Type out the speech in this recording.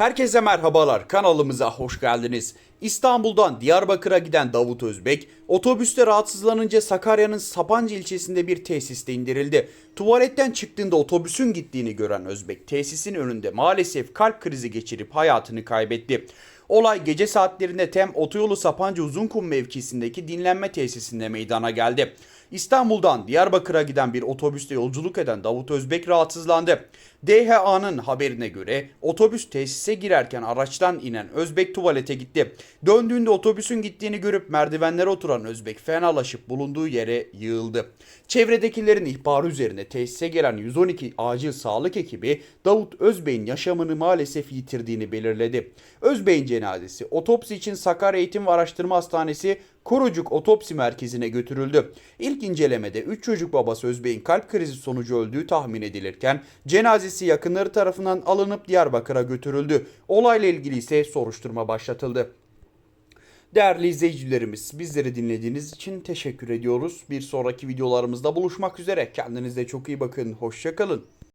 Herkese merhabalar kanalımıza hoş geldiniz. İstanbul'dan Diyarbakır'a giden Davut Özbek otobüste rahatsızlanınca Sakarya'nın Sapancı ilçesinde bir tesiste indirildi. Tuvaletten çıktığında otobüsün gittiğini gören Özbek tesisin önünde maalesef kalp krizi geçirip hayatını kaybetti. Olay gece saatlerinde TEM otoyolu Sapancı Uzunkum mevkisindeki dinlenme tesisinde meydana geldi. İstanbul'dan Diyarbakır'a giden bir otobüste yolculuk eden Davut Özbek rahatsızlandı. DHA'nın haberine göre otobüs tesise girerken araçtan inen Özbek tuvalete gitti. Döndüğünde otobüsün gittiğini görüp merdivenlere oturan Özbek fenalaşıp bulunduğu yere yığıldı. Çevredekilerin ihbarı üzerine tesise gelen 112 acil sağlık ekibi Davut Özbey'in yaşamını maalesef yitirdiğini belirledi. Özbey'in cenazesi otopsi için Sakarya Eğitim ve Araştırma Hastanesi Korucuk Otopsi Merkezi'ne götürüldü. İlk incelemede 3 çocuk babası Özbey'in kalp krizi sonucu öldüğü tahmin edilirken cenazesi yakınları tarafından alınıp Diyarbakır'a götürüldü. Olayla ilgili ise soruşturma başlatıldı. Değerli izleyicilerimiz bizleri dinlediğiniz için teşekkür ediyoruz. Bir sonraki videolarımızda buluşmak üzere. Kendinize çok iyi bakın. Hoşçakalın.